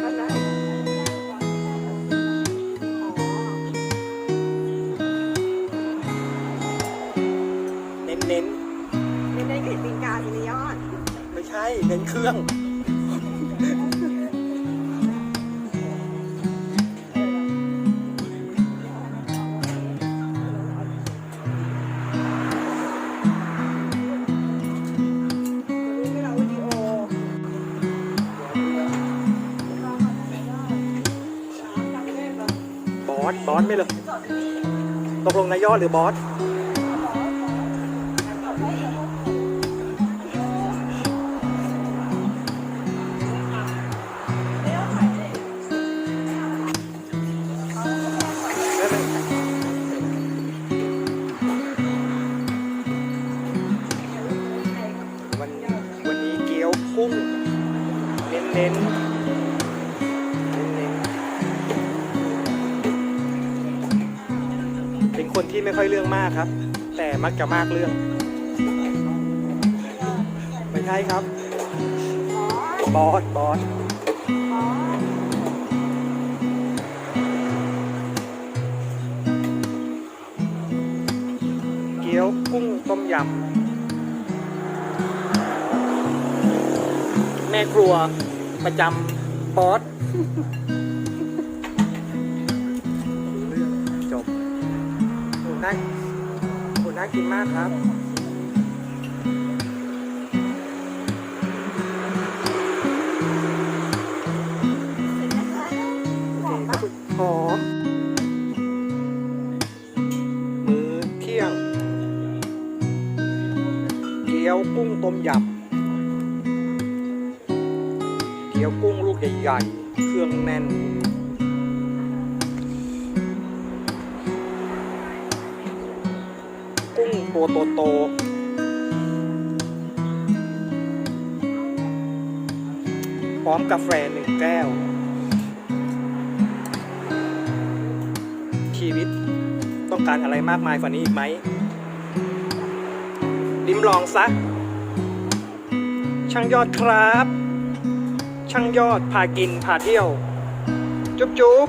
ก็ได้อ๋อเน้นเน้นไม่ได้เห็นปิงกาอยู่ในยอดๆไม่ใช่ เน้นเครื่อง อสบอสไม่เลยตกลงนายยอดหรือบอสวันวันนี้เกี๊ยวกุ้งเน้นเคนที่ไม่ค่อยเรื่องมากครับ แต่มักจะมากเรื่อง ไม่ใช่ครับ บอสบอสเกี๊ยวกุ้งต้มยำ แม่ครัวประจำบอส น่าโหน่ากินมากครับหอมปะหอมมือเที่ยง เกี๊ยวกุ้งต้มยำเกี๊ยวกุ้งลูกใหญ่ๆ เครื่องแน่น ตัวโตๆพร้อมกาแฟหนึ่งแก้ว ชีวิตต้องการอะไรมากมายกว่านี้อีกไหมลิ้มลองซะ ช่างยอดครับ ช่างยอดพากินพาเที่ยว จุ๊บจุ๊บ